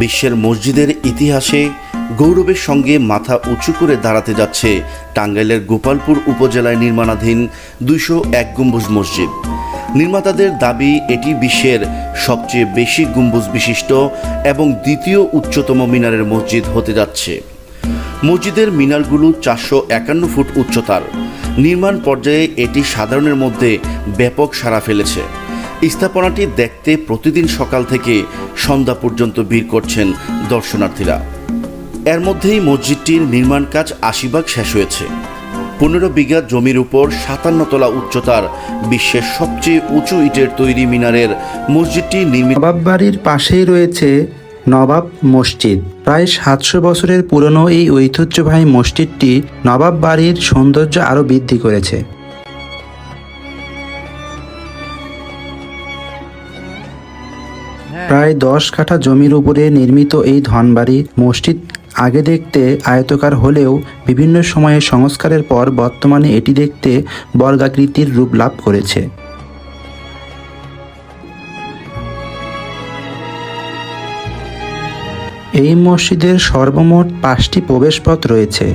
বিশ্বের মসজিদের ইতিহাসে গৌরবের সঙ্গে মাথা উঁচু করে দাঁড়াতে যাচ্ছে টাঙ্গাইলের গোপালপুর উপজেলায় নির্মাণাধীন দুইশো এক গম্বুজ মসজিদ। নির্মাতাদের দাবি, এটি বিশ্বের সবচেয়ে বেশি গম্বুজ বিশিষ্ট এবং দ্বিতীয় উচ্চতম মিনারের মসজিদ হতে যাচ্ছে। মসজিদের মিনারগুলো চারশো একান্ন ফুট উচ্চতার। নির্মাণ পর্যায়ে এটি সাধারণের মধ্যে ব্যাপক সাড়া ফেলেছে। স্থাপনাটি দেখতে প্রতিদিন সকাল থেকে সন্ধ্যা পর্যন্ত ভিড় করছেন দর্শনার্থীরা। এর মধ্যেই মসজিদটির নির্মাণ কাজ আশি ভাগ শেষ হয়েছে। পনেরো বিঘা জমির উপর সাতান্ন তলা উচ্চতার বিশ্বের সবচেয়ে উঁচু ইটের তৈরি মিনারের মসজিদটি নির্মিত বাড়ির পাশেই রয়েছে নবাব মসজিদ। প্রায় সাতশো বছরের পুরনো এই ঐতিহ্যবাহী মসজিদটি নবাব বাড়ির সৌন্দর্য আরও বৃদ্ধি করেছে। প্রায় দশ কাঠা জমির উপরে নির্মিত এই ধনবাড়ি মসজিদ আগে দেখতে আয়তকার হলেও বিভিন্ন সময়ে সংস্কারের পর বর্তমানে এটি দেখতে বর্গাকৃতির রূপ লাভ করেছে। এই মসজিদের সর্বমোট পাঁচটি প্রবেশপথ রয়েছে।